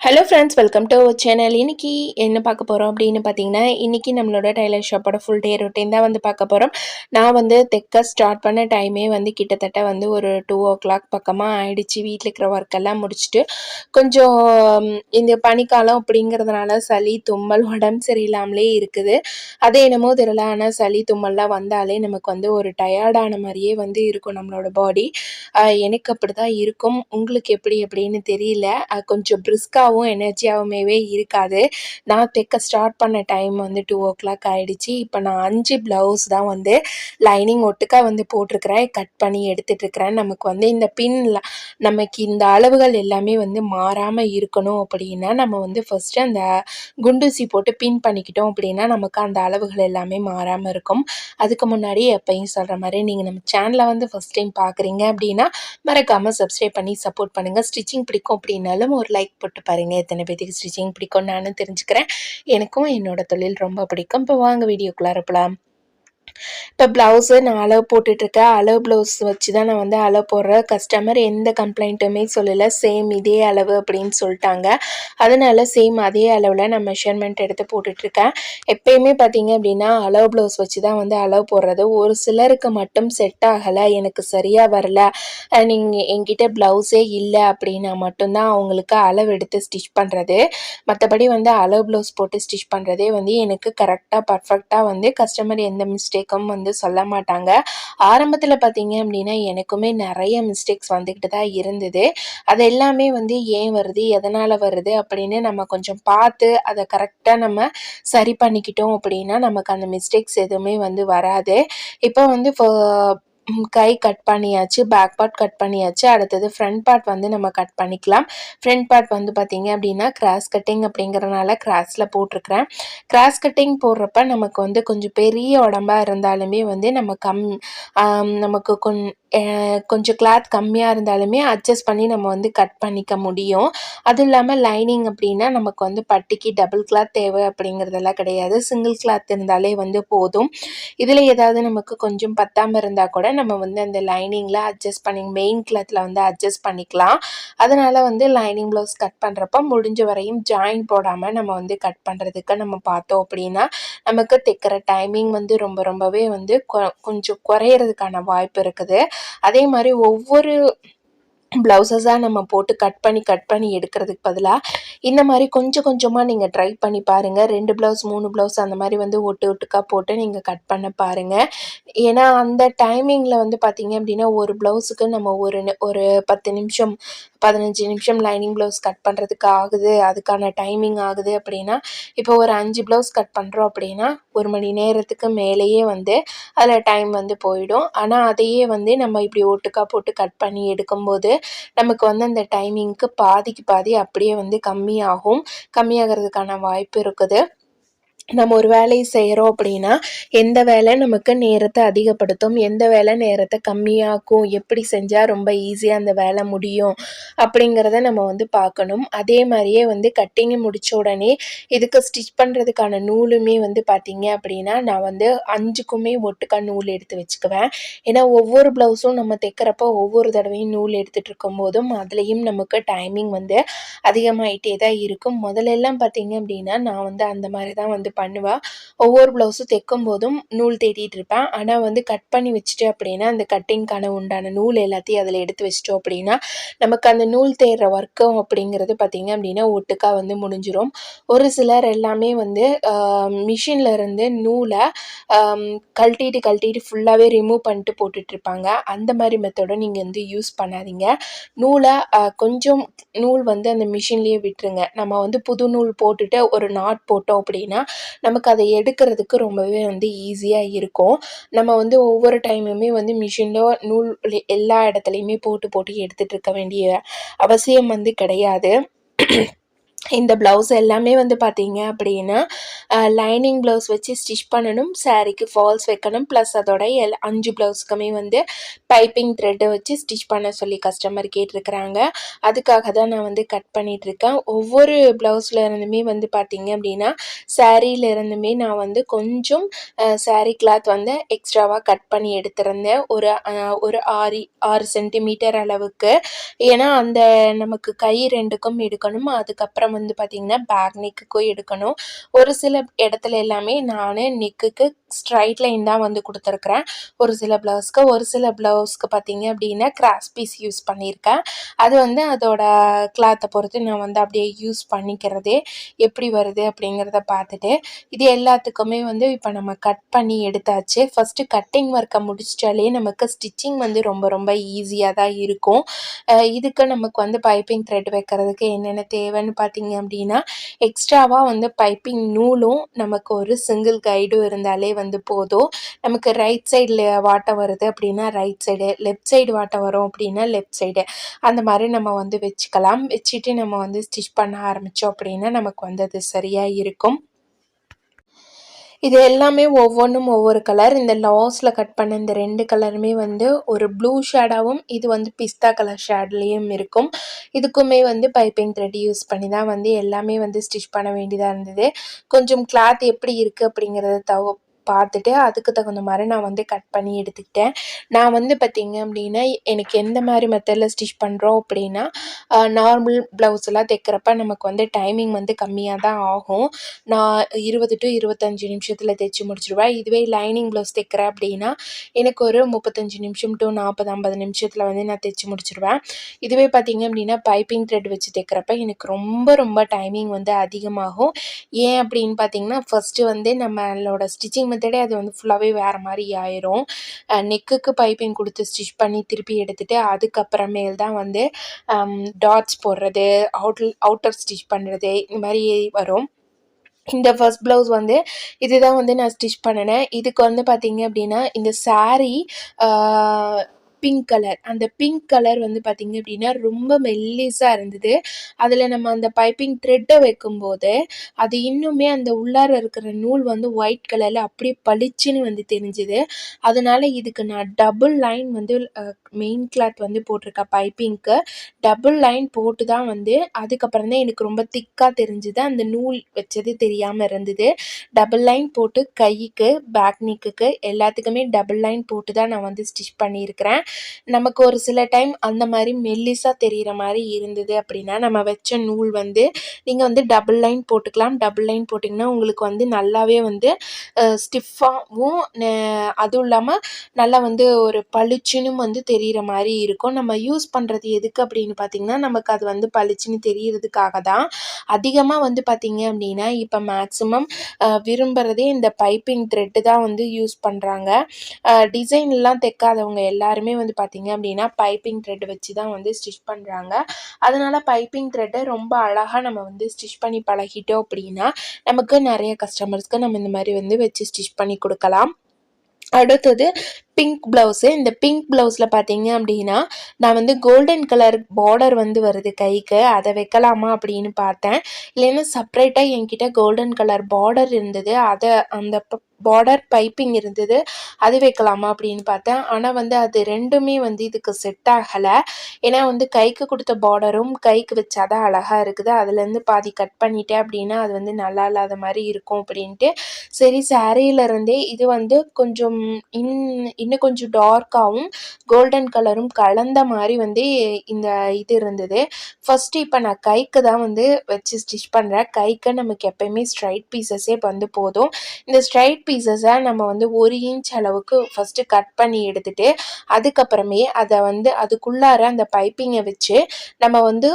Hello friends welcome to our channel இன்னைக்கு என்ன பார்க்க போகிறோம் அப்படின்னு பார்த்தீங்கன்னா இன்னைக்கு நம்மளோட டைலர் ஷாப்போட ஃபுல் டே ரொட்டீன் தான் வந்து பார்க்க போகிறோம் நான் வந்து தைக்க ஸ்டார்ட் பண்ண டைமே வந்து கிட்டத்தட்ட வந்து ஒரு டூ ஓ கிளாக் பக்கமாக ஆயிடுச்சு. வீட்டில் இருக்கிற ஒர்க்கெல்லாம் முடிச்சுட்டு கொஞ்சம் இந்த பனிக்காலம் அப்படிங்கிறதுனால சளி தும்மல் உடம்பு சரியில்லாமலே இருக்குது. அது என்னமோ தெரியல ஆனால் சளி தும்மல்லாம் வந்தாலே நமக்கு வந்து ஒரு டயர்டான மாதிரியே வந்து இருக்கும் நம்மளோட பாடி எனக்கு அப்படி தான் இருக்கும். உங்களுக்கு எப்படி அப்படின்னு தெரியல. கொஞ்சம் பிரிஸ்காக பிரிஸ்காகவும் எனர்ஜியாகவுமே இருக்காது. நான் தைக்க ஸ்டார்ட் பண்ண டைம் வந்து டூ ஓ கிளாக் ஆகிடுச்சு இப்போ நான் அஞ்சு ப்ளவுஸ் தான் வந்து லைனிங் ஒட்டுக்கா வந்து போட்டிருக்கிறேன். கட் பண்ணி எடுத்துகிட்ருக்கிறேன் நமக்கு வந்து இந்த பின் நமக்கு இந்த அளவுகள் எல்லாமே வந்து மாறாமல் இருக்கணும் அப்படின்னா நம்ம வந்து ஃபஸ்ட்டு அந்த குண்டூசி போட்டு பின் பண்ணிக்கிட்டோம் அப்படின்னா நமக்கு அந்த அளவுகள் எல்லாமே மாறாமல் இருக்கும். அதுக்கு முன்னாடி எப்பயும் சொல்கிற மாதிரி நீங்கள் நம்ம சேனலை வந்து ஃபஸ்ட் டைம் பார்க்குறீங்க அப்படின்னா மறக்காமல் சப்ஸ்கிரைப் பண்ணி சப்போர்ட் பண்ணுங்கள் ஸ்டிச்சிங் பிடிக்கும் அப்படின்னாலும் ஒரு லைக் போட்டு பாருங்கள் எத்தனை பேத்துக்கு ஸ்டிச்சிங் பிடிக்கும் நானும் தெரிஞ்சுக்கிறேன். எனக்கும் என்னோட தொழில் ரொம்ப பிடிக்கும். இப்போ வாங்க வீடியோக்குள்ளார போகலாம் இப்போ ப்ளவுஸு நான் அளவு போட்டுட்ருக்கேன் அளவு ப்ளவுஸ் வச்சு தான் நான் வந்து அளவு போடுறேன். கஸ்டமர் எந்த கம்ப்ளைண்ட்டுமே சொல்லலை. சேம் இதே அளவு அப்படின்னு சொல்லிட்டாங்க. அதனால சேம் அதே அளவில் நான் மெஷர்மெண்ட் எடுத்து போட்டுட்ருக்கேன் எப்பயுமே பார்த்தீங்க அப்படின்னா அளவு ப்ளவுஸ் வச்சு தான் வந்து அளவு போடுறது. ஒரு சிலருக்கு மட்டும் செட் ஆகலை. எனக்கு சரியாக வரல. நீங்கள் என்கிட்ட ப்ளவுஸே இல்லை அப்படின்னா மட்டும்தான் அவங்களுக்கு அளவு எடுத்து ஸ்டிச் பண்ணுறது மற்றபடி வந்து அளவு ப்ளவுஸ் போட்டு ஸ்டிச் பண்ணுறதே வந்து எனக்கு கரெக்டாக பர்ஃபெக்டாக வந்து கஸ்டமர் எந்த மிஸ்டேக் மிஸ்டேக்கும் வந்து சொல்ல மாட்டாங்க. ஆரம்பத்தில் பார்த்தீங்க அப்படின்னா எனக்குமே நிறைய மிஸ்டேக்ஸ் வந்துக்கிட்டு தான் இருந்தது. அது எல்லாமே வந்து ஏன் வருது எதனால் வருது அப்படின்னு நம்ம கொஞ்சம் பார்த்து அதை கரெக்டாக நம்ம சரி பண்ணிக்கிட்டோம் அப்படின்னா நமக்கு அந்த மிஸ்டேக்ஸ் எதுவுமே வந்து வராது. இப்போ வந்து ஃப- கை கட் பண்ணியாச்சு பேக் பார்ட் கட் பண்ணியாச்சு. அடுத்தது ஃப்ரண்ட் பார்ட் வந்து நம்ம கட் பண்ணிக்கலாம். ஃப்ரண்ட் பார்ட் வந்து பார்த்தீங்க அப்படின்னா கிராஸ் கட்டிங் அப்படிங்கிறனால கிராஸில் போட்டிருக்கிறேன். கிராஸ் கட்டிங் போடுறப்ப நமக்கு வந்து கொஞ்சம் பெரிய உடம்பா இருந்தாலுமே வந்து நம்ம கம் நமக்கு கொஞ் கொஞ்சம் கிளாத் கம்மியாக இருந்தாலுமே அட்ஜஸ்ட் பண்ணி நம்ம வந்து கட் பண்ணிக்க முடியும். அதுவும் இல்லாமல் லைனிங் அப்படின்னா நமக்கு வந்து பட்டிக்கு டபுள் கிளாத் தேவை அப்படிங்கிறதெல்லாம் கிடையாது. சிங்கிள் கிளாத் இருந்தாலே வந்து போதும். இதில் ஏதாவது நமக்கு கொஞ்சம் பத்தாமல் இருந்தால் கூட நம்ம வந்து அந்த லைனிங்கில் அட்ஜஸ்ட் பண்ணி மெயின் கிளாத்தில் வந்து அட்ஜஸ்ட் பண்ணிக்கலாம். அதனால் வந்து லைனிங் ப்ளவுஸ் கட் பண்ணுறப்ப முடிஞ்ச வரையும் ஜாயின் போடாமல் நம்ம வந்து கட் பண்ணுறதுக்கு நம்ம பார்த்தோம் அப்படின்னா நமக்கு தைக்கிற டைமிங் வந்து ரொம்ப ரொம்பவே வந்து கொ- கொஞ்சம் குறையிறதுக்கான வாய்ப்பு இருக்குது. அதே மாதிரி ஒவ்வொரு ப்ளவுசஸாக நம்ம போட்டு கட் பண்ணி கட் பண்ணி எடுக்கிறதுக்கு பதிலாக இந்த மாதிரி கொஞ்சம் கொஞ்சமாக நீங்கள் ட்ரை பண்ணி பாருங்கள் ரெண்டு ப்ளவுஸ் மூணு ப்ளவுஸ் அந்த மாதிரி வந்து ஒட்டு ஒட்டுக்கா போட்டு நீங்கள் கட் பண்ண பாருங்கள் ஏன்னா அந்த டைமிங்கில் வந்து பார்த்தீங்க அப்படின்னா ஒரு ப்ளவுஸுக்கு நம்ம ஒரு ஒரு பத்து நிமிஷம் பதினஞ்சு நிமிஷம் லைனிங் ப்ளவுஸ் கட் பண்ணுறதுக்கு ஆகுது. அதுக்கான டைமிங் ஆகுது அப்படின்னா இப்போ ஒரு அஞ்சு ப்ளவுஸ் கட் பண்ணுறோம் அப்படின்னா ஒரு மணி நேரத்துக்கு மேலேயே வந்து அதில் டைம் வந்து போயிடும். ஆனால் அதையே வந்து நம்ம இப்படி ஒட்டுக்கா போட்டு கட் பண்ணி எடுக்கும்போது நமக்கு வந்து அந்த டைமிங்க்கு பாதிக்கு பாதி அப்படியே வந்து கம்மியாகும். கம்மியாகிறதுக்கான வாய்ப்பு இருக்குது. நம்ம ஒரு வேலையை செய்கிறோம் அப்படின்னா எந்த வேலை நமக்கு நேரத்தை அதிகப்படுத்தும்? எந்த வேலை நேரத்தை கம்மியாக்கும்? எப்படி செஞ்சால் ரொம்ப ஈஸியாக அந்த வேலை முடியும்? அப்படிங்கிறத நம்ம வந்து பார்க்கணும். அதே மாதிரியே வந்து கட்டிங்கு முடித்த உடனே இதுக்கு ஸ்டிச் பண்ணுறதுக்கான நூலுமே வந்து பார்த்திங்க அப்படின்னா நான் வந்து அஞ்சுக்குமே ஒட்டுக்கா நூல் எடுத்து வச்சுக்குவேன். ஏன்னா ஒவ்வொரு ப்ளவுஸும் நம்ம தைக்கிறப்போ ஒவ்வொரு தடவையும் நூல் எடுத்துகிட்டு இருக்கும்போதும் அதுலேயும் நமக்கு டைமிங் வந்து அதிகமாகிட்டே தான் இருக்கும். முதல்ல எல்லாம் பார்த்தீங்க அப்படின்னா நான் வந்து அந்த மாதிரி தான் வந்து பண்ணுவேன் ஒவ்வொரு ப்ளவுஸும் தைக்கும் போதும் நூல் தேடிட்டு இருப்பேன். ஆனால் வந்து கட் பண்ணி வச்சுட்டு அப்படின்னா அந்த கட்டிங்க்கான உண்டான நூல் எல்லாத்தையும் அதில் எடுத்து வச்சிட்டோம் அப்படின்னா நமக்கு அந்த நூல் தேடுற ஒர்க்கும் அப்படிங்கிறது பார்த்தீங்க அப்படின்னா ஒட்டுக்காக வந்து முடிஞ்சிடும் ஒரு சிலர் எல்லாமே வந்து மிஷினில் இருந்து நூலை கழட்டிட்டு கழட்டிட்டு ஃபுல்லாகவே ரிமூவ் பண்ணிட்டு போட்டுட்டு இருப்பாங்க. அந்த மாதிரி மெத்தடும் நீங்கள் வந்து யூஸ் பண்ணாதீங்க. நூலை கொஞ்சம் நூல் வந்து அந்த மிஷின்லேயே விட்டுருங்க. நம்ம வந்து புது நூல் போட்டுட்டு ஒரு நாட் போட்டோம் அப்படின்னா நமக்கு அதை எடுக்கிறதுக்கு ரொம்பவே வந்து ஈஸியாக இருக்கும். நம்ம வந்து ஒவ்வொரு டைமுமே வந்து மிஷினில் நூல் எல்லா இடத்துலையுமே போட்டு போட்டு எடுத்துகிட்டு இருக்க வேண்டிய அவசியம் வந்து கிடையாது. இந்த ப்ளவுஸ் எல்லாமே வந்து பார்த்தீங்க அப்படின்னா லைனிங் ப்ளவுஸ் வச்சு ஸ்டிச் பண்ணணும் சாரீக்கு ஃபால்ஸ் வைக்கணும் ப்ளஸ் அதோட எல் அஞ்சு ப்ளவுஸ்க்குமே வந்து பைப்பிங் த்ரெட்டை வச்சு ஸ்டிச் பண்ண சொல்லி கஸ்டமர் கேட்டிருக்கிறாங்க. அதுக்காக தான் நான் வந்து கட் பண்ணிகிட்ருக்கேன் ஒவ்வொரு ப்ளவுஸில் இருந்துமே வந்து பார்த்தீங்க அப்படின்னா சாரியில இருந்துமே நான் வந்து கொஞ்சம் சாரீ கிளாத் வந்து எக்ஸ்ட்ராவாக கட் பண்ணி எடுத்திருந்தேன். ஒரு ஒரு ஆறு ஆறு சென்டிமீட்டர் அளவுக்கு. ஏன்னா அந்த நமக்கு கை ரெண்டுக்கும் எடுக்கணும். அதுக்கப்புறம் வந்து பார்த்திங்கன்னா பேக் நெக்குக்கும் எடுக்கணும். ஒரு சில இடத்துல எல்லாமே நான் நெக்குக்கு ஸ்ட்ரைட் லைன் தான் வந்து கொடுத்துருக்குறேன். ஒரு சில ப்ளவுஸ்க்கு ஒரு சில ப்ளவுஸ்க்கு பார்த்தீங்க அப்படின்னா கிராஸ் பீஸ் யூஸ் பண்ணியிருக்கேன். அது வந்து அதோட கிளாத்தை பொறுத்து நான் வந்து அப்படியே யூஸ் பண்ணிக்கிறதே எப்படி வருது அப்படிங்கிறத பார்த்துட்டு இது எல்லாத்துக்குமே வந்து இப்போ நம்ம கட் பண்ணி எடுத்தாச்சு. ஃபஸ்ட்டு கட்டிங் ஒர்க்கை முடிச்சிட்டாலே நமக்கு ஸ்டிச்சிங் வந்து ரொம்ப ரொம்ப ஈஸியாக தான் இருக்கும். இதுக்கு நமக்கு வந்து பைப்பிங் த்ரெட் வைக்கிறதுக்கு என்னென்ன தேவைன்னு பார்த்தீங்க அப்படின்னா எக்ஸ்ட்ராவாக வந்து பைப்பிங் நூலும் நமக்கு ஒரு சிங்கிள் கைடும் இருந்தாலே வந்து போதும். நமக்கு ரைட் சைடில் வாட்டை வருது அப்படின்னா ரைட் சைடு லெஃப்ட் சைடு வாட்டை வரும் அப்படின்னா லெஃப்ட் சைடு அந்த மாதிரி நம்ம வந்து வச்சுக்கலாம். வச்சுட்டு நம்ம வந்து ஸ்டிச் பண்ண ஆரம்பித்தோம் அப்படின்னா நமக்கு வந்து அது சரியாக இருக்கும். இது எல்லாமே ஒவ்வொன்றும் ஒவ்வொரு கலர் இந்த லாஸில் கட் பண்ண இந்த ரெண்டு கலருமே வந்து ஒரு ப்ளூ ஷேடாகவும் இது வந்து பிஸ்தா கலர் ஷேட்லேயும் இருக்கும். இதுக்குமே வந்து பைப்பிங் த்ரெட் யூஸ் பண்ணி தான் வந்து எல்லாமே வந்து ஸ்டிச் பண்ண வேண்டியதாக இருந்தது. கொஞ்சம் கிளாத் எப்படி இருக்குது அப்படிங்கிறத தவ பார்த்துட்டு அதுக்கு தகுந்த மாதிரி நான் வந்து கட் பண்ணி எடுத்துக்கிட்டேன். நான் வந்து பார்த்திங்க அப்படின்னா எனக்கு எந்த மாதிரி மெத்தடில் ஸ்டிச் பண்ணுறோம் அப்படின்னா நார்மல் ப்ளவுஸ்லாம் தைக்கிறப்ப நமக்கு வந்து டைமிங் வந்து கம்மியாக தான் ஆகும். நான் இருபது டு இருபத்தஞ்சி நிமிஷத்தில் தைச்சி முடிச்சிடுவேன் இதுவே லைனிங் ப்ளவுஸ் தைக்கிறேன் அப்படின்னா எனக்கு ஒரு முப்பத்தஞ்சு நிமிஷம் டு நாற்பது ஐம்பது நிமிஷத்தில் வந்து நான் தைச்சி முடிச்சிடுவேன் இதுவே பார்த்திங்க அப்படின்னா பைப்பிங் த்ரெட் வச்சு தைக்கிறப்ப எனக்கு ரொம்ப ரொம்ப டைமிங் வந்து அதிகமாகும். ஏன் அப்படின்னு பார்த்திங்கன்னா ஃபஸ்ட்டு வந்து நம்மளோட ஸ்டிச்சிங் மெத்தடே அது வந்து ஃபுல்லாகவே வேறு மாதிரி ஆயிரும். நெக்குக்கு பைப்பிங் கொடுத்து ஸ்டிச் பண்ணி திருப்பி எடுத்துகிட்டு அதுக்கப்புறமேல் தான் வந்து டாட்ஸ் போடுறது அவுட் அவுட்டர் ஸ்டிச் பண்ணுறது இந்த மாதிரி வரும். இந்த ஃபர்ஸ்ட் ப்ளவுஸ் வந்து இதுதான் வந்து நான் ஸ்டிச் பண்ணினேன். இதுக்கு வந்து பார்த்தீங்க அப்படின்னா இந்த சாரீ பிங்க் கலர் அந்த பிங்க் கலர் வந்து பார்த்திங்க அப்படின்னா ரொம்ப மெல்லிஸாக இருந்தது. அதில் நம்ம அந்த பைப்பிங் த்ரெட்டை வைக்கும்போது அது இன்னுமே அந்த உள்ளார இருக்கிற நூல் வந்து ஒயிட் கலரில் அப்படியே பளிச்சுன்னு வந்து தெரிஞ்சுது. அதனால் இதுக்கு நான் டபுள் லைன் வந்து மெயின் கிளாத் வந்து போட்டிருக்கேன் பைப்பிங்க்கு டபுள் லைன் போட்டு தான் வந்து அதுக்கப்புறம் தான் எனக்கு ரொம்ப திக்காக தெரிஞ்சுது. அந்த நூல் வச்சது தெரியாமல் இருந்தது. டபுள் லைன் போட்டு கைக்கு பேக் நெக்குக்கு எல்லாத்துக்குமே டபுள் லைன் போட்டு தான் நான் வந்து ஸ்டிச் பண்ணியிருக்கிறேன். நமக்கு ஒரு சில டைம் அந்த மாதிரி மெல்லிஸாக தெரிகிற மாதிரி இருந்தது அப்படின்னா நம்ம வச்ச நூல் வந்து நீங்கள் வந்து டபுள் லைன் போட்டுக்கலாம். டபுள் லைன் போட்டிங்கன்னா உங்களுக்கு வந்து நல்லாவே வந்து ஸ்டிஃபாகவும் அதுவும் இல்லாமல் நல்லா வந்து ஒரு பளிச்சுன்னு வந்து தெரிகிற மாதிரி இருக்கும். நம்ம யூஸ் பண்ணுறது எதுக்கு அப்படின்னு பார்த்தீங்கன்னா நமக்கு அது வந்து பளிச்சுன்னு தெரிகிறதுக்காக தான். அதிகமாக வந்து பார்த்திங்க அப்படின்னா இப்போ மேக்ஸிமம் விரும்புகிறதே இந்த பைப்பிங் த்ரெட்டு தான் வந்து யூஸ் பண்ணுறாங்க டிசைன்லாம் தைக்காதவங்க எல்லாருமே வந்து பார்த்தீங்க அப்படின்னா பைப்பிங் த்ரெட் வச்சு தான் வந்து ஸ்டிச் பண்ணுறாங்க அதனால் பைப்பிங் த்ரெட்டை ரொம்ப அழகாக நம்ம வந்து ஸ்டிச் பண்ணி பழகிட்டோம் அப்படின்னா நமக்கு நிறைய கஸ்டமர்ஸ்க்கு நம்ம இந்த மாதிரி வந்து வச்சு ஸ்டிச் பண்ணி கொடுக்கலாம். அடுத்தது பிங்க் ப்ளவுஸு இந்த பிங்க் ப்ளவுஸில் பார்த்தீங்க அப்படின்னா நான் வந்து கோல்டன் கலர் பார்டர் வந்து வருது கைக்கு. அதை வைக்கலாமா அப்படின்னு பார்த்தேன். இல்லைன்னா செப்ரேட்டாக என்கிட்ட கோல்டன் கலர் பார்டர் இருந்தது. அதை அந்த பார்டர் பைப்பிங் இருந்தது. அது வைக்கலாமா அப்படின்னு பார்த்தேன். ஆனால் வந்து அது ரெண்டுமே வந்து இதுக்கு செட் ஆகலை. ஏன்னா வந்து கைக்கு கொடுத்த பார்டரும் கைக்கு வச்சாதான் அழகாக இருக்குது. அதுலேருந்து பாதி கட் பண்ணிட்டேன் அப்படின்னா அது வந்து நல்லா இல்லாத மாதிரி இருக்கும் அப்படின்ட்டு. சரி சாரியிலருந்தே இது வந்து கொஞ்சம் இன் இன்னும் கொஞ்சம் டார்க்காகவும் கோல்டன் கலரும் கலந்த மாதிரி வந்து இந்த இது இருந்தது. ஃபஸ்ட்டு இப்போ நான் கைக்கு தான் வந்து வச்சு ஸ்டிச் பண்ணுறேன் கைக்கு நமக்கு எப்பயுமே ஸ்ட்ரைட் பீசஸே வந்து போதும். இந்த ஸ்ட்ரைட் பீசஸை நம்ம வந்து ஒரு இன்ச் அளவுக்கு ஃபஸ்ட்டு கட் பண்ணி எடுத்துட்டு அதுக்கப்புறமே அதை வந்து அதுக்குள்ளார அந்த பைப்பிங்கை வச்சு நம்ம வந்து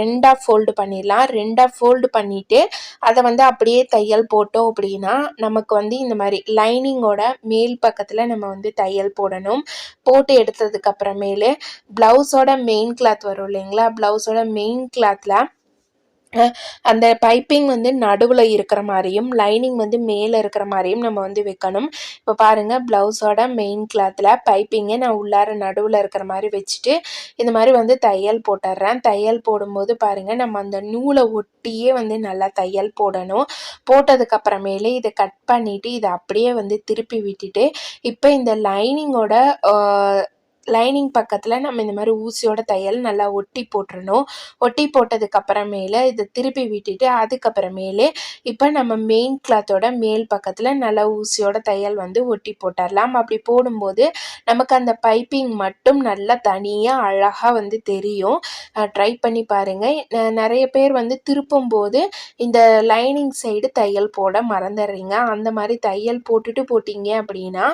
ரெண்டாக ஃபோல்டு பண்ணிடலாம். ரெண்டாக ஃபோல்டு பண்ணிவிட்டு அதை வந்து அப்படியே தையல் போட்டோம் அப்படின்னா நமக்கு வந்து இந்த மாதிரி லைனிங்கோட மேல் பக்கத்தில் நம்ம வந்து தையல் போடணும். போட்டு எடுத்ததுக்கு அப்புறமேலு ப்ளவுஸோட மெயின் கிளாத் வரும் இல்லைங்களா? ப்ளவுஸோட மெயின் கிளாத்தில் அந்த பைப்பிங் வந்து நடுவில் இருக்கிற மாதிரியும் லைனிங் வந்து மேலே இருக்கிற மாதிரியும் நம்ம வந்து வைக்கணும். இப்போ பாருங்கள் ப்ளவுஸோட மெயின் கிளாத்தில் பைப்பிங்கை நான் உள்ளார நடுவில் இருக்கிற மாதிரி வச்சுட்டு இந்த மாதிரி வந்து தையல் போட்டுடுறேன் தையல் போடும்போது பாருங்கள் நம்ம அந்த நூலை ஒட்டியே வந்து நல்லா தையல் போடணும். போட்டதுக்கப்புறமேலே இதை கட் பண்ணிவிட்டு இதை அப்படியே வந்து திருப்பி விட்டுட்டு இப்போ இந்த லைனிங்கோட லைனிங் பக்கத்தில் நம்ம இந்த மாதிரி ஊசியோட தையல் நல்லா ஒட்டி போட்டுறணும். ஒட்டி போட்டதுக்கப்புறமேல இதை திருப்பி விட்டுட்டு அதுக்கப்புறமேலே இப்போ நம்ம மெயின் கிளாத்தோட மேல் பக்கத்தில் நல்லா ஊசியோட தையல் வந்து ஒட்டி போட்டுடலாம் அப்படி போடும்போது நமக்கு அந்த பைப்பிங் மட்டும் நல்லா தனியாக அழகாக வந்து தெரியும். ட்ரை பண்ணி பாருங்கள் நிறைய பேர் வந்து திருப்பும் போது இந்த லைனிங் சைடு தையல் போட மறந்துடுறீங்க. அந்த மாதிரி தையல் போட்டுட்டு போட்டிங்க அப்படின்னா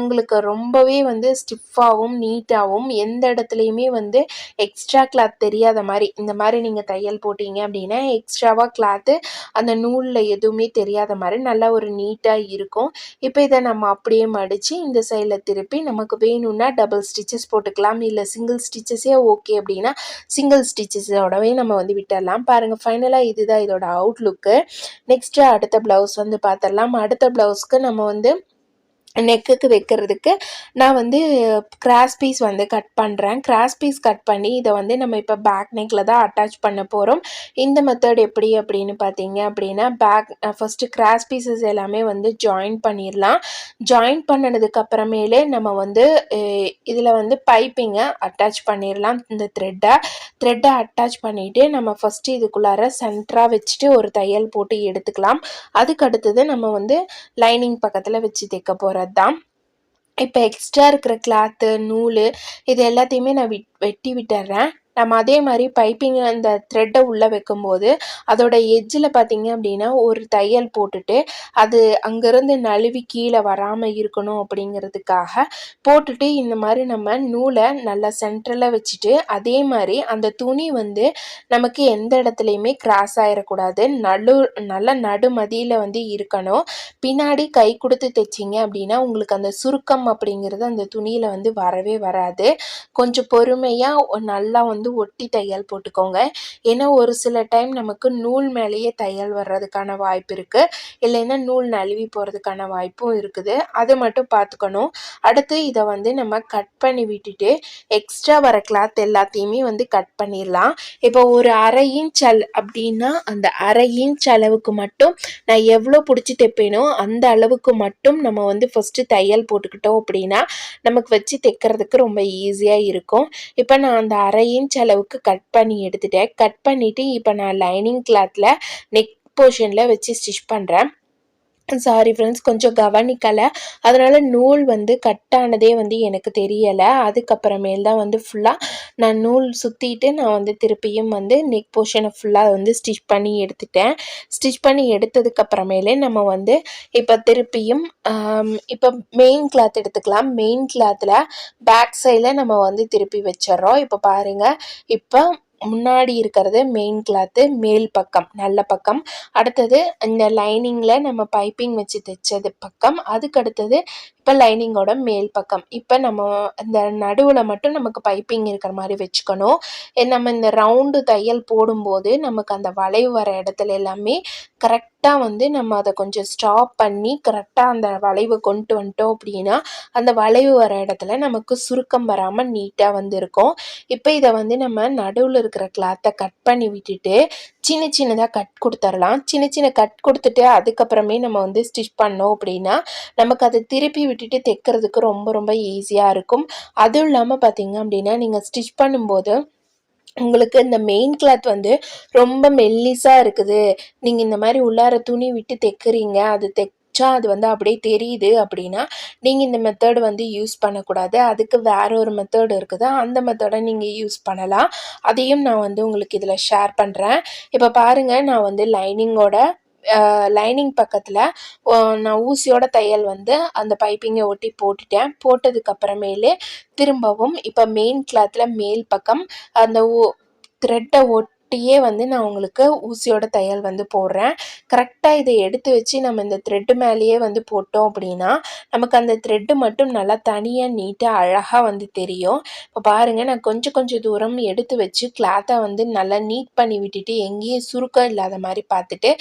உங்களுக்கு ரொம்பவே வந்து ஸ்டிஃபாகவும் நீட்டாகவும் எந்த இடத்துலையுமே வந்து எக்ஸ்ட்ரா கிளாத் தெரியாத மாதிரி இந்த மாதிரி நீங்கள் தையல் போட்டிங்க அப்படின்னா எக்ஸ்ட்ராவாக கிளாத்து அந்த நூலில் எதுவுமே தெரியாத மாதிரி நல்லா ஒரு நீட்டாக இருக்கும். இப்போ இதை நம்ம அப்படியே மடித்து இந்த சைடில் திருப்பி நமக்கு வேணும்னா டபுள் ஸ்டிச்சஸ் போட்டுக்கலாம். இல்லை சிங்கிள் ஸ்டிச்சஸே ஓகே அப்படின்னா சிங்கிள் ஸ்டிச்சஸோடவே நம்ம வந்து விட்டுடலாம் பாருங்கள் ஃபைனலாக இதுதான் இதோட அவுட்லுக்கு நெக்ஸ்ட்டு அடுத்த ப்ளவுஸ் வந்து பார்த்துடலாம் அடுத்த ப்ளவுஸ்க்கு நம்ம வந்து நெக்குக்கு வைக்கிறதுக்கு நான் வந்து கிராஸ் பீஸ் வந்து கட் பண்ணுறேன் கிராஸ் பீஸ் கட் பண்ணி இதை வந்து நம்ம இப்போ பேக் நெக்கில் தான் அட்டாச் பண்ண போகிறோம் இந்த மெத்தட் எப்படி அப்படின்னு பார்த்தீங்க அப்படின்னா பேக் ஃபஸ்ட்டு கிராஸ் பீசஸ் எல்லாமே வந்து ஜாயின் பண்ணிடலாம். ஜாயின் பண்ணினதுக்கப்புறமேலே நம்ம வந்து இதில் வந்து பைப்பிங்கை அட்டாச் பண்ணிடலாம். இந்த த்ரெட்டை த்ரெட்டை அட்டாச் பண்ணிவிட்டு நம்ம ஃபஸ்ட்டு இதுக்குள்ளார சென்டராக வச்சுட்டு ஒரு தையல் போட்டு எடுத்துக்கலாம். அதுக்கு அடுத்தது நம்ம வந்து லைனிங் பக்கத்தில் வச்சு தைக்க போகிறோம் போகிறது தான் இப்போ எக்ஸ்ட்ரா இருக்கிற கிளாத்து நூல் இது எல்லாத்தையுமே நான் விட் வெட்டி விட்டுறேன். நம்ம அதே மாதிரி பைப்பிங் அந்த த்ரெட்டை உள்ளே வைக்கும்போது அதோட எஜ்ஜில் பார்த்திங்க அப்படின்னா ஒரு தையல் போட்டுட்டு அது அங்கேருந்து நழுவி கீழே வராமல் இருக்கணும் அப்படிங்கிறதுக்காக போட்டுட்டு இந்த மாதிரி நம்ம நூலை நல்லா சென்ட்ரலில் வச்சுட்டு அதே மாதிரி அந்த துணி வந்து நமக்கு எந்த இடத்துலையுமே கிராஸ் ஆகிடக்கூடாது நடு நல்ல நடுமதியில் வந்து இருக்கணும். பின்னாடி கை கொடுத்து தைச்சிங்க அப்படின்னா உங்களுக்கு அந்த சுருக்கம் அப்படிங்கிறது அந்த துணியில் வந்து வரவே வராது. கொஞ்சம் பொறுமையாக நல்லா வந்து வந்து ஒட்டி தையல் போட்டுக்கோங்க. ஏன்னா ஒரு சில டைம் நமக்கு நூல் மேலேயே தையல் வர்றதுக்கான வாய்ப்பு இருக்குது இல்லைன்னா நூல் நழுவி போகிறதுக்கான வாய்ப்பும் இருக்குது. அதை மட்டும் பார்த்துக்கணும். அடுத்து இதை வந்து நம்ம கட் பண்ணி விட்டுட்டு எக்ஸ்ட்ரா வர கிளாத் எல்லாத்தையுமே வந்து கட் பண்ணிடலாம். இப்போ ஒரு அரை இன்ச் அல் அப்படின்னா அந்த அரை இன்ச் அளவுக்கு மட்டும் நான் எவ்வளோ பிடிச்சி தைப்பேனோ அந்த அளவுக்கு மட்டும் நம்ம வந்து ஃபஸ்ட்டு தையல் போட்டுக்கிட்டோம் அப்படின்னா நமக்கு வச்சு தைக்கிறதுக்கு ரொம்ப ஈஸியாக இருக்கும். இப்போ நான் அந்த அரை இன்ச் இன்ச் அளவுக்கு கட் பண்ணி எடுத்துட்டேன். கட் பண்ணிவிட்டு இப்போ நான் லைனிங் கிளாத்தில் நெக் போர்ஷனில் வச்சு ஸ்டிச் பண்ணுறேன் சாரி ஃப்ரெண்ட்ஸ் கொஞ்சம் கவனிக்கலை. அதனால் நூல் வந்து கட்டானதே வந்து எனக்கு தெரியலை. அதுக்கப்புறமேல் தான் வந்து ஃபுல்லாக நான் நூல் சுற்றிட்டு நான் வந்து திருப்பியும் வந்து நெக் போர்ஷனை ஃபுல்லாக வந்து ஸ்டிச் பண்ணி எடுத்துட்டேன். ஸ்டிச் பண்ணி எடுத்ததுக்கப்புறமேலே நம்ம வந்து இப்போ திருப்பியும் இப்போ மெயின் கிளாத் எடுத்துக்கலாம். மெயின் கிளாத்தில் பேக் சைடில் நம்ம வந்து திருப்பி வச்சிட்றோம். இப்போ பாருங்கள் இப்போ முன்னாடி இருக்கிறது மெயின் கிளாத்து மேல் பக்கம் நல்ல பக்கம். அடுத்தது இந்த லைனிங்கில் நம்ம பைப்பிங் வச்சு தைச்சது பக்கம். அதுக்கு அடுத்தது இப்போ லைனிங்கோட மேல் பக்கம். இப்போ நம்ம இந்த நடுவில் மட்டும் நமக்கு பைப்பிங் இருக்கிற மாதிரி வச்சுக்கணும். நம்ம இந்த ரவுண்டு தையல் போடும்போது நமக்கு அந்த வளைவு வர இடத்துல எல்லாமே கரெக்டாக வந்து நம்ம அதை கொஞ்சம் ஸ்டாப் பண்ணி கரெக்டாக அந்த வளைவை கொண்டு வந்துட்டோம் அப்படின்னா அந்த வளைவு வர இடத்துல நமக்கு சுருக்கம் வராமல் நீட்டாக வந்து இருக்கும் இப்போ இதை வந்து நம்ம நடுவில் இருக்கிற கிளாத்தை கட் பண்ணி விட்டுட்டு சின்ன சின்னதாக கட் கொடுத்துர்லாம். சின்ன சின்ன கட் கொடுத்துட்டு அதுக்கப்புறமே நம்ம வந்து ஸ்டிச் பண்ணோம் அப்படின்னா நமக்கு அதை திருப்பி விட்டுட்டு தைக்கிறதுக்கு ரொம்ப ரொம்ப ஈஸியாக இருக்கும். அதுவும் இல்லாமல் பார்த்தீங்க அப்படின்னா நீங்கள் ஸ்டிச் பண்ணும்போது உங்களுக்கு இந்த மெயின் கிளாத் வந்து ரொம்ப மெல்லிஸாக இருக்குது. நீங்கள் இந்த மாதிரி உள்ளார துணி விட்டு தைக்கிறீங்க அது தெக் வச்சா அது வந்து அப்படியே தெரியுது அப்படின்னா நீங்கள் இந்த மெத்தட் வந்து யூஸ் பண்ணக்கூடாது. அதுக்கு வேற ஒரு மெத்தட் இருக்குது. அந்த மெத்தடை நீங்கள் யூஸ் பண்ணலாம். அதையும் நான் வந்து உங்களுக்கு இதில் ஷேர் பண்ணுறேன் இப்போ பாருங்கள் நான் வந்து லைனிங்கோட லைனிங் பக்கத்தில் நான் ஊசியோட தையல் வந்து அந்த பைப்பிங்கை ஒட்டி போட்டுட்டேன். போட்டதுக்கப்புறமேலே திரும்பவும் இப்போ மெயின் கிளாத்தில் மேல் பக்கம் அந்த த்ரெட்டை ஒட் ஒட்டியே வந்து நான் உங்களுக்கு ஊசியோட தையல் வந்து போடுறேன். கரெக்டாக இதை எடுத்து வச்சு நம்ம இந்த த்ரெட்டு மேலேயே வந்து போட்டோம் அப்படின்னா நமக்கு அந்த த்ரெட்டு மட்டும் நல்லா தனியாக நீட்டாக அழகாக வந்து தெரியும். இப்போ பாருங்கள் நான் கொஞ்சம் கொஞ்சம் தூரம் எடுத்து வச்சு கிளாத்தை வந்து நல்லா நீட் பண்ணி விட்டுட்டு எங்கேயும் சுருக்கம் இல்லாத மாதிரி பார்த்துட்டு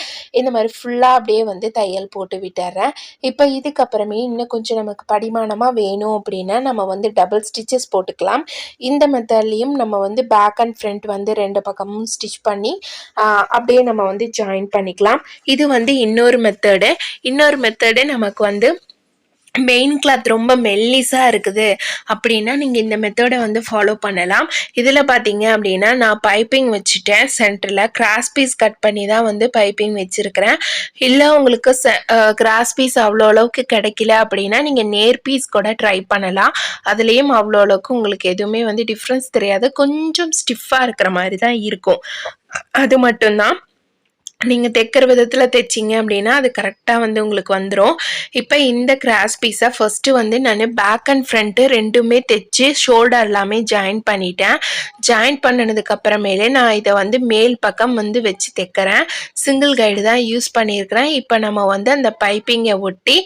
இந்த மாதிரி ஃபுல்லாக அப்படியே வந்து தையல் போட்டு விட்டுறேன். இப்போ இதுக்கப்புறமே இன்னும் கொஞ்சம் நமக்கு படிமானமாக வேணும் அப்படின்னா நம்ம வந்து டபுள் ஸ்டிச்சஸ் போட்டுக்கலாம். இந்த மெத்தட்லேயும் நம்ம வந்து பேக் அண்ட் ஃப்ரண்ட் வந்து ரெண்டு பக்கமும் ஸ்டிச் பண்ணி அப்படியே நம்ம வந்து ஜாயின் பண்ணிக்கலாம். இது வந்து இன்னொரு மெத்தடு இன்னொரு மெத்தடு நமக்கு வந்து மெயின் கிளாத் ரொம்ப மெல்லிஸாக இருக்குது அப்படின்னா நீங்கள் இந்த மெத்தடை வந்து ஃபாலோ பண்ணலாம். இதில் பார்த்தீங்க அப்படின்னா நான் பைப்பிங் வச்சுட்டேன் சென்டரில் கிராஸ் பீஸ் கட் பண்ணி தான் வந்து பைப்பிங் வச்சுருக்கிறேன். இல்லை உங்களுக்கு கிராஸ் பீஸ் அவ்வளோ அளவுக்கு கிடைக்கல அப்படின்னா நீங்கள் நேர் பீஸ் கூட ட்ரை பண்ணலாம். அதுலேயும் அவ்வளோ அளவுக்கு உங்களுக்கு எதுவுமே வந்து டிஃப்ரென்ஸ் தெரியாது. கொஞ்சம் ஸ்டிஃபாக இருக்கிற மாதிரி தான் இருக்கும். அது மட்டும்தான். நீங்கள் தைக்கிற விதத்தில் தைச்சிங்க அப்படின்னா அது கரெக்டாக வந்து உங்களுக்கு வந்துடும் இப்போ இந்த கிராஸ் பீஸை ஃபஸ்ட்டு வந்து நான் பேக் அண்ட் ஃப்ரண்ட்டு ரெண்டுமே தைச்சி ஷோல்டர் எல்லாமே ஜாயின் பண்ணிட்டேன். ஜாயின் பண்ணினதுக்கப்புறமேலே நான் இதை வந்து மேல் பக்கம் வந்து வச்சு தைக்கிறேன். சிங்கிள் கைடு தான் யூஸ் பண்ணியிருக்கிறேன். இப்போ நம்ம வந்து அந்த பைப்பிங்கை ஒட்டி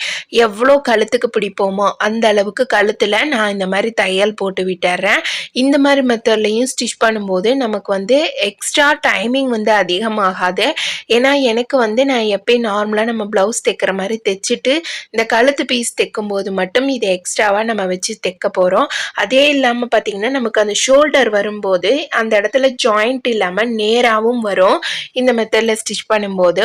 எவ்வளோ கழுத்துக்கு பிடிப்போமோ அந்த அளவுக்கு கழுத்தில் நான் இந்த மாதிரி தையல் போட்டு விட்டுறேன். இந்த மாதிரி மெத்தட்லேயும் ஸ்டிச் பண்ணும்போது நமக்கு வந்து எக்ஸ்ட்ரா டைமிங் வந்து அதிகமாகாது. ஏன்னா எனக்கு வந்து நான் எப்பயும் நார்மலாக நம்ம ப்ளவுஸ் தைக்கிற மாதிரி தைச்சிட்டு இந்த கழுத்து பீஸ் தைக்கும் போது மட்டும் இதை எக்ஸ்ட்ராவாக நம்ம வச்சு தைக்க போகிறோம் அதே இல்லாமல் பார்த்திங்கன்னா நமக்கு அந்த ஷோல்டர் வரும்போது அந்த இடத்துல ஜாயிண்ட் இல்லாமல் நேராகவும் வரும். இந்த மெத்தடில் ஸ்டிச் பண்ணும்போது.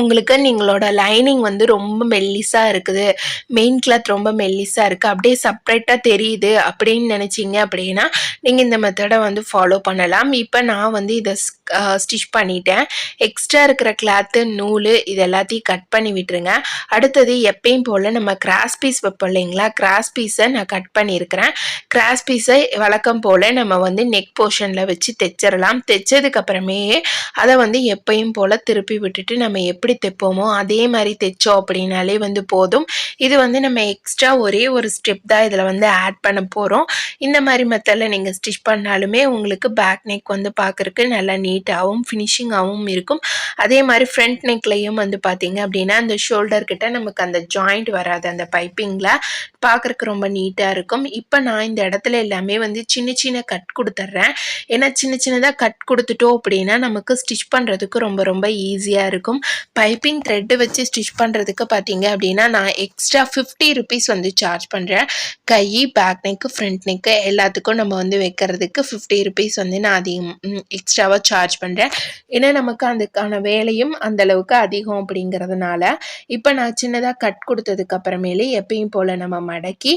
உங்களுக்கு நீங்களோட லைனிங் வந்து ரொம்ப மெல்லிஸாக இருக்குது. மெயின் கிளாத் ரொம்ப மெல்லிஸாக இருக்குது அப்படியே செப்ரேட்டாக தெரியுது அப்படின்னு நினச்சிங்க அப்படின்னா நீங்கள் இந்த மெத்தடை வந்து ஃபாலோ பண்ணலாம். இப்போ நான் வந்து இதை ஸ்டிச் பண்ணிட்டேன். எக்ஸ்ட்ரா இருக்கிற கிளாத்து நூல் இது எல்லாத்தையும் கட் பண்ணி விட்டுருங்க. அடுத்தது எப்பயும் போல் நம்ம கிராஸ் பீஸ் வைப்போம் இல்லைங்களா? கிராஸ் பீஸை நான் கட் பண்ணியிருக்கிறேன். கிராஸ் பீஸை வழக்கம் போல் நம்ம வந்து நெக் போர்ஷனில் வச்சு தைச்சிடலாம் தைச்சதுக்கப்புறமே அதை வந்து எப்பயும் போல் திருப்பி விட்டுட்டு நம்ம எப்படி எப்படி தைப்போமோ அதே மாதிரி தைச்சோம் அப்படின்னாலே வந்து போதும். இது வந்து நம்ம எக்ஸ்ட்ரா ஒரே ஒரு ஸ்டெப் தான் இதில் வந்து ஆட் பண்ண போகிறோம் இந்த மாதிரி மெத்தடில் நீங்கள் ஸ்டிச் பண்ணாலுமே உங்களுக்கு பேக் நெக் வந்து பார்க்குறக்கு நல்லா நீட்டாகவும் ஃபினிஷிங்காகவும் இருக்கும். அதே மாதிரி ஃப்ரண்ட் நெக்லையும் வந்து பார்த்தீங்க அப்படின்னா அந்த ஷோல்டர் கிட்ட நமக்கு அந்த ஜாயிண்ட் வராது அந்த பைப்பிங்கில் பார்க்குறக்கு ரொம்ப நீட்டாக இருக்கும். இப்போ நான் இந்த இடத்துல எல்லாமே வந்து சின்ன சின்ன கட் கொடுத்துட்றேன் ஏன்னா சின்ன சின்னதாக கட் கொடுத்துட்டோம் அப்படின்னா நமக்கு ஸ்டிச் பண்ணுறதுக்கு ரொம்ப ரொம்ப ஈஸியாக இருக்கும். பைப்பிங் த்ரெட்டு வச்சு ஸ்டிச் பண்ணுறதுக்கு பார்த்தீங்க அப்படின்னா நான் எக்ஸ்ட்ரா ஃபிஃப்டி ருபீஸ் வந்து சார்ஜ் பண்ணுறேன் கை பேக் நெக்கு ஃப்ரண்ட் நெக்கு எல்லாத்துக்கும் நம்ம வந்து வைக்கிறதுக்கு ஃபிஃப்டி ருபீஸ் வந்து நான் அதிகம் எக்ஸ்ட்ராவாக சார்ஜ் பண்ணுறேன் ஏன்னா நமக்கு அதுக்கான வேலையும் அந்தளவுக்கு அதிகம் அப்படிங்கிறதுனால இப்போ நான் சின்னதாக கட் கொடுத்ததுக்கு அப்புறமேலே எப்பயும் போல் நம்ம மடக்கி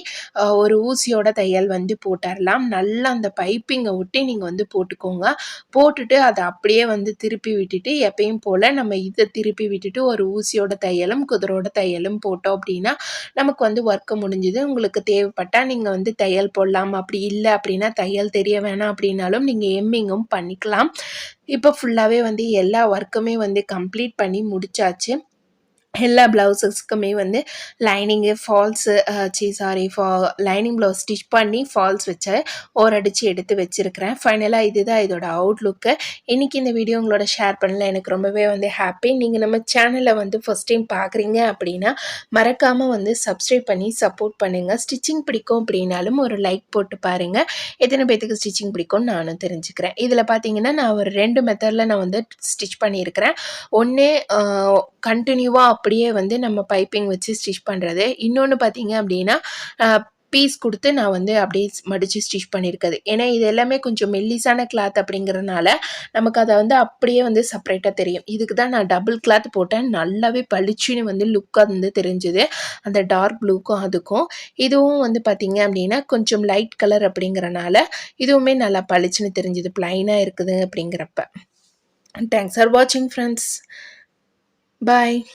ஒரு ஊசியோட தையல் வந்து போட்டுடலாம் நல்லா அந்த பைப்பிங்கை ஒட்டி நீங்கள் வந்து போட்டுக்கோங்க. போட்டுட்டு அதை அப்படியே வந்து திருப்பி விட்டுட்டு எப்பயும் போல் நம்ம இதை திருப்பி விட்டுட்டு ஒரு ஊசியோட தையலும் குதிரோட தையலும் போட்டோம் அப்படின்னா நமக்கு வந்து ஒர்க்கு முடிஞ்சுது. உங்களுக்கு தேவைப்பட்டால் நீங்கள் வந்து தையல் போடலாம். அப்படி இல்லை அப்படின்னா தையல் தெரிய வேணாம் அப்படின்னாலும் நீங்கள் எம்மிங்கும் பண்ணிக்கலாம். இப்போ ஃபுல்லாகவே வந்து எல்லா ஒர்க்குமே வந்து கம்ப்ளீட் பண்ணி முடிச்சாச்சு. எல்லா ப்ளவுஸஸ்க்குமே வந்து லைனிங்கு ஃபால்ஸு சி சாரி ஃபா லைனிங் ப்ளவுஸ் ஸ்டிச் பண்ணி ஃபால்ஸ் வச்சு ஓரடிச்சு எடுத்து வச்சுருக்கிறேன். ஃபைனலாக இதுதான் இதோட அவுட்லுக்கு இன்றைக்கி இந்த வீடியோ உங்களோட ஷேர் பண்ணல. எனக்கு ரொம்பவே வந்து ஹாப்பி நீங்கள் நம்ம சேனலை வந்து ஃபஸ்ட் டைம் பார்க்குறீங்க அப்படின்னா மறக்காமல் வந்து சப்ஸ்கிரைப் பண்ணி சப்போர்ட் பண்ணுங்கள் ஸ்டிச்சிங் பிடிக்கும் அப்படின்னாலும் ஒரு லைக் போட்டு பாருங்கள் எத்தனை பேத்துக்கு ஸ்டிச்சிங் பிடிக்கும்னு நானும் தெரிஞ்சுக்கிறேன். இதில் பார்த்தீங்கன்னா நான் ஒரு ரெண்டு மெத்தடில் நான் வந்து ஸ்டிச் பண்ணியிருக்கிறேன். ஒன்று கண்டினியூவாக அப்படியே வந்து நம்ம பைப்பிங் வச்சு ஸ்டிச் பண்ணுறது இன்னொன்று பார்த்தீங்க அப்படின்னா பீஸ் கொடுத்து நான் வந்து அப்படியே மடித்து ஸ்டிச் பண்ணியிருக்குது ஏன்னா இது எல்லாமே கொஞ்சம் மெல்லிஸான கிளாத் அப்படிங்கிறதுனால நமக்கு அதை வந்து அப்படியே வந்து செப்பரேட்டாக தெரியும். இதுக்கு தான் நான் டபுள் கிளாத் போட்டேன். நல்லாவே பளிச்சுன்னு வந்து லுக்காக வந்து தெரிஞ்சுது. அந்த டார்க் ப்ளூக்கும் அதுக்கும். இதுவும் வந்து பார்த்திங்க அப்படின்னா கொஞ்சம் லைட் கலர் அப்படிங்கிறனால இதுவுமே நல்லா பளிச்சுன்னு தெரிஞ்சுது. ப்ளைனாக இருக்குது அப்படிங்கிறப்ப. தேங்க்ஸ் ஃபார் வாட்சிங் ஃப்ரெண்ட்ஸ் பாய்